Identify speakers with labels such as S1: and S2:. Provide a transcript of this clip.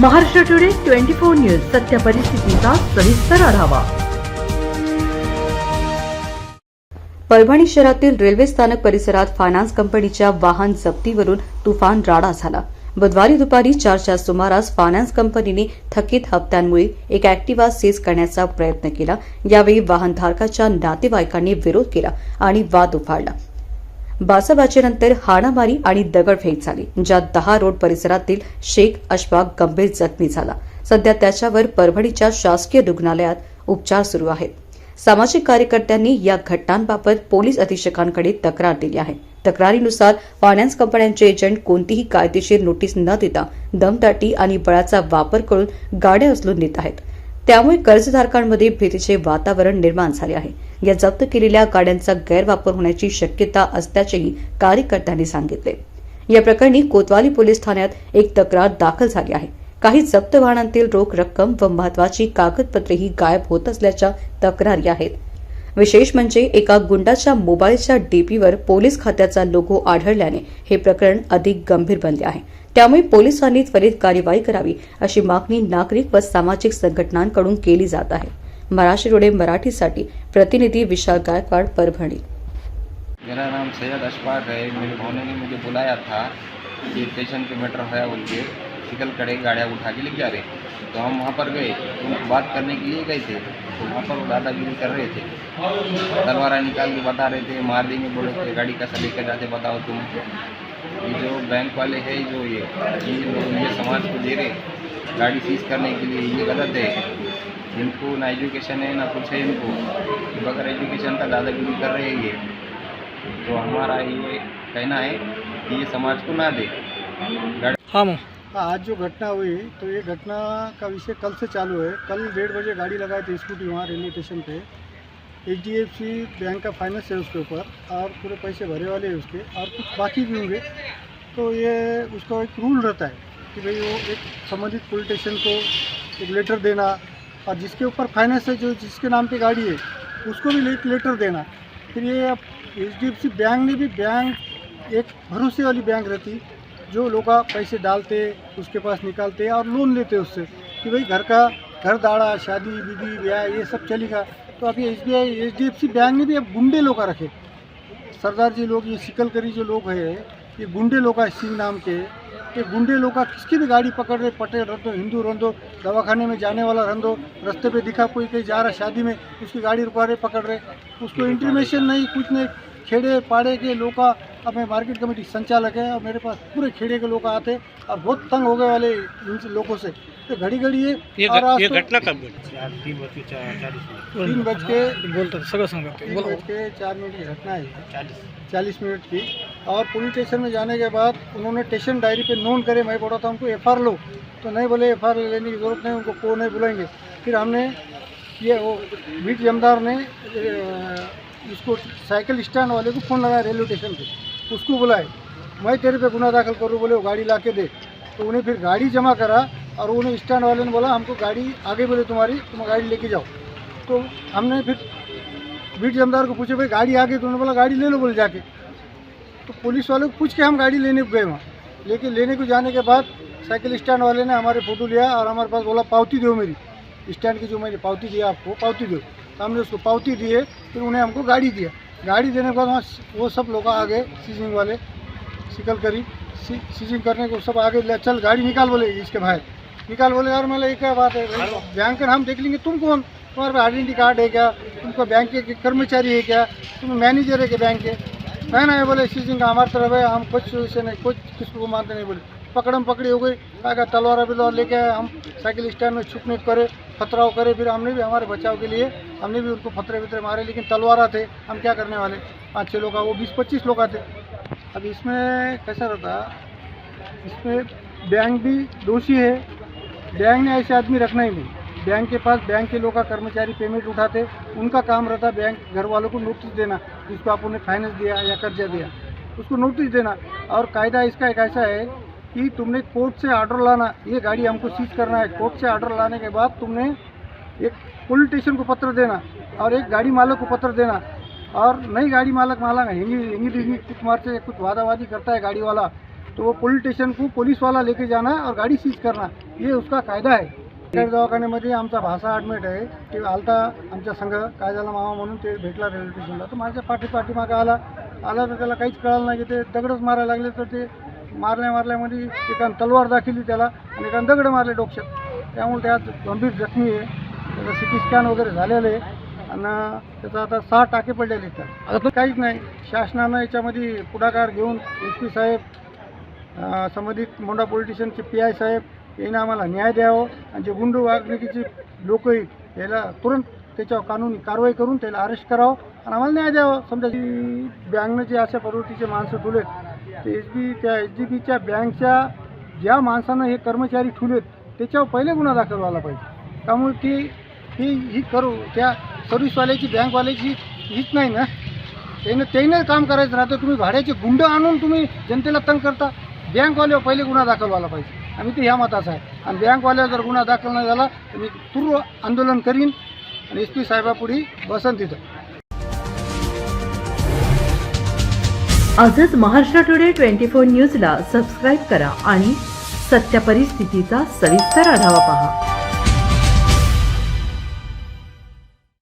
S1: Maharashtra today twenty four news सत्य परिस्थितीचा सविस्तर आढावा.
S2: परभणी शहरातील रेल्वे स्थानक परिसरात फायनान्स कंपनीच्या वाहन जप्तीवरून तुफान राडा झाला. बुधवारी दुपारी चारच्या सुमारास फायनान्स कंपनीने थकीत हप्त्यांमुळे एक अॅक्टिवा सीज करण्याचा प्रयत्न केला. यावेळी वाहनधारकाच्या नातेवाईकांनी विरोध केला आणि वाद उफाळला. बाचाबाचीनंतर हाणामारी आणि दगडफेक झाली ज्यात दहा रोड परिसरातील शेख अशफाक गंभीर जखमी झाला. सध्या त्याच्यावर परभणीच्या शासकीय रुग्णालयात उपचार सुरू आहेत. सामाजिक कार्यकर्त्यांनी या घटनांबाबत पोलीस अधीक्षकांकडे तक्रार दिली आहे. तक्रारीनुसार फायनान्स कंपन्यांचे एजंट कोणतीही कायदेशीर नोटीस न देता दमदाटी आणि बळाचा वापर करून गाड्या उचलून नेत आहेत. त्यामुळे कर्जधारकांमध्ये भीतीचे वातावरण निर्माण झाले आहे. या जप्त केलेल्या गाड्यांचा गैरवापर होण्याची शक्यता असल्याचेही कार्यकर्त्यांनी सांगितले. या प्रकरणी कोतवाली पोलीस ठाण्यात एक तक्रार दाखल झाली आहे. काही जप्त वाहनांतील रोख रक्कम व महत्वाची कागदपत्रेही गायब होत असल्याच्या तक्रारी आहेत. विशेष म्हणजे एका गुंडाच्या मोबाईलच्या डीपीवर पोलीस खात्याचा लोगो आढळल्याने हे प्रकरण अधिक गंभीर बनले आहे. त्यामुळे पोलिसांनी त्वरित कार्यवाही करावी अशी मागणी नागरिक व सामाजिक संघटनांकडून केली जात आहे. महाराष्ट्र रोडे मराठीसाठी प्रतिनिधी विशाल गायकवाड परभणी.
S3: मेरा नाम सैयद अशफाक है। मेरे भाने ने मुझे बुलाया था कि स्टेशन पे मेट्रो है उनके सिकल कड़े गाड़ियाँ उठा के लेके आ रहे तो हम वहाँ पर गए। उनको बात करने के लिए गए थे। तो वहाँ पर वो दादागिरी कर रहे थे। तलवारा निकाल के बता रहे थे मार देंगे बोले थे गाड़ी कैसा लेकर जाते बताओ तुम। ये जो बैंक वाले हैं जो ये ये लोग ये समाज को दे रहे गाड़ी सीज करने के लिए ये गलत है। इनको ना एजुकेशन है ना कुछ है इनको। बगैर एजुकेशन का दादागिरी कर रहे हैं ये तो हमारा ये कहना है कि ये समाज को ना दे। गाड़ी
S4: हाँ
S5: आज जो घटना हुई तो ये घटना का विषय कल से चालू है। कल डेढ़ बजे गाड़ी लगाई थी स्कूटी वहाँ रेलवे स्टेशन पे। H D F C bank का फाइनेंस है उसके ऊपर, और पूरे पैसे भरे वाले हैं उसके, और कुछ बाकी भी होंगे। तो ये उसका एक रूल रहता है कि भाई वो एक संबंधित पुलिस स्टेशन को एक लेटर देना, और जिसके ऊपर फाइनेंस है, जो जिसके नाम पे गाड़ी है, उसको भी एक लेटर देना। फिर ये अब एच बैंक ने भी बैंक एक भरोसे वाली बैंक रहती, जो लोग पैसे डालते, उसके पास निकालते, और लोन लेते उससे, कि भाई घर का घर दाड़ा, शादी विधि ब्याह, ये सब चलेगा। तो अभी S B I H D F C bank ने भी अब गुंडे लोग रखे। सरदार जी लोग, ये शिकलकरी जो लोग है, ये गुंडे लोग सिंह नाम के। ये गुंडे लोग का किसकी भी गाड़ी पकड़ रहे, पटेल रह दो हिंदू रह दो दवाखाने में जाने वाला रह दो रास्ते पे दिखा कोई कहीं जा रहा, शादी में उसकी गाड़ी रुका रहे, पकड़ रहे। उसको इंटीमेशन नहीं, कुछ नहीं। खेड़े पाड़े के लोग, अब मैं मार्केट कमेटी संचालक है और मेरे पास पूरे खेड़े के लोग आते और बहुत तंग हो गए वाले लोगों से। तो घड़ी घड़ी ये
S4: ये
S5: और आज
S4: ये
S5: तो
S4: घटना कब घटी
S5: तीन बज के
S4: बोलतो सगळं सांगा
S5: तीन बज के चार मिनट की घटना है चालीस। मिनट की। और पुलिस स्टेशन में जाने के बाद उन्होंने स्टेशन डायरी पे नोन करे मैं बोला था उनको एफ़ लो। तो नहीं बोले एफ़ लेने की ज़रूरत नहीं उनको को नहीं बुलाएँगे। फिर हमने ये वो बीट जमदार ने इसको साइकिल स्टैंड वाले को फ़ोन लगाया रेलवे स्टेशन पे। उसको बुलाए। मैं तेरे पे गुना दाखिल करूँ? बोले वो गाड़ी ला के दे। तो उन्हें फिर गाड़ी जमा करा। और उन्हें स्टैंड वाले ने बोला, हमको गाड़ी आगे बोले तुम्हारी, तुम गाड़ी लेके जाओ। तो हमने फिर बीट जमदार को पूछे, भाई, गाड़ी आगे? तो उन्होंने बोला, गाड़ी ले लो बोले जाके। तो पुलिस वाले को पूछ के हम गाड़ी लेने गए वहाँ। लेके लेने को जाने के बाद साइकिल स्टैंड वाले ने हमारे फ़ोटो लिया और हमारे पास बोला, पावती दो मेरी। स्टैंड की जो मैंने पावती दिया आपको पावती दो। तो हमने उसको पावती दिए, फिर उन्हें हमको गाड़ी दिया। गाड़ी देने के बाद वहाँ वो सब लोग आ गए, सीजिंग वाले, सिकल करी। सीजिंग करने को सब आगे ले, चल, गाड़ी निकाल बोले इसके बाहर निकाल बोले यार मैं ये क्या बात है? बैंक हम देख लेंगे। तुम कौन तुम्हारे पास आइडेंटी कार्ड है क्या? तुमको बैंक के कर्मचारी है क्या? तुम मैनेजर है क्या बैंक के? है ना ये बोले सीजिंग का हमारी तरफ़ है हम कुछ से नहीं कुछ किसको को मानते नहीं बोले। पकड़म पकड़ी हो गई क्या क्या तलवार बिलवार लेके आए हम साइकिल स्टैंड में छुपने करे खतराव करे फिर हमने भी हमारे बचाव के लिए हमने भी उनको फतरे वितरे मारे लेकिन तलवारा थे हम क्या करने वाले? पाँच छः लोग वो बीस पच्चीस लोग थे अब इसमें कैसा रहता? इसमें बैंक भी दोषी है बैंक ने ऐसे आदमी रखना ही नहीं। बैंक के पास बैंक के लोग का कर्मचारी पेमेंट उठाते, उनका काम रहता बैंक, घर वालों को नोटिस देना, जिसको आप उन्हें फाइनेंस दिया या कर्जा दिया, उसको नोटिस देना। और कायदा इसका एक ऐसा है कि तुमने कोर्ट से ऑर्डर लाना, ये गाड़ी हमको सीज करना है। कोर्ट से ऑर्डर लाने के बाद तुमने एक पुलिस स्टेशन को पत्र देना और एक गाड़ी मालक को पत्र देना। और नई गाड़ी मालक माला हिंगी हिंगी दिंगी कुछ मार से कुछ वादावादी करता है गाड़ी वाला। तो वो पुलिस स्टेशन को पुलिस वाला लेके जाना और गाड़ी सीज करना ये उसका कायदा आहे सरकारी दवाखान्यामध्ये आमचा भासा ॲडमिट आहे ते आलता आमच्या संघ काय झालं मामा म्हणून ते भेटला रेल्वे स्टेशनला तर माझ्या पाठी पाठीमागं आला आला तर त्याला काहीच कळालं नाही की ते दगडच मारायला लागले तर ते मारल्या मारल्यामध्ये एकानं तलवार दाखवली त्याला आणि एकानं दगड मारले डोक्यात. त्यामुळे ते आज गंभीर जखमी आहे. त्याचं सी टी स्कॅन वगैरे झालेलं आहे. आणि त्याचा आता सहा टाके पडलेले आहेत. आता काहीच नाही. शासनानं याच्यामध्ये पुढाकार घेऊन एस पी साहेब संबंधित मोंडा पॉलिटिशियनचे पी आय साहेब यांनी आम्हाला न्याय द्यावं आणि जे गुंड वागणुकीचे लोक आहेत याला तुरंत त्याच्यावर कानूनी कारवाई करून त्याला अरेस्ट करावं आणि आम्हाला न्याय द्यावं. समजा की बँकनं जे अशा प्रवृत्तीचे माणसं ठेवलेत ते एस बी त्या एच डी बीच्या बँकच्या ज्या माणसानं हे कर्मचारी ठेवलेत त्याच्यावर पहिले गुन्हा दाखल व्हायला पाहिजे. त्यामुळे ती ही ही करू त्या सर्व्हिसवाल्याची बँकवाल्याची हीच नाही ना? त्यानं त्यानं काम करायचं राहतं तुम्ही भाड्याचे गुंड आणून तुम्ही जनतेला तंग करता. बँकवाल्यावर पहिले गुन्हा दाखल व्हायला पाहिजे. आम्ही तर ह्या मताचं आहे. आणि बँकवाल्यावर जर गुन्हा दाखल नाही झाला तर मी पूर्व आंदोलन करीन आणि एस पी साहेबापुढे बसन तिथं.
S1: आजच महाराष्ट्र टुडे ट्वेंटी फोर न्यूजला सबस्क्राईब करा आणि सत्य परिस्थितीचा सविस्तर आढावा पहा.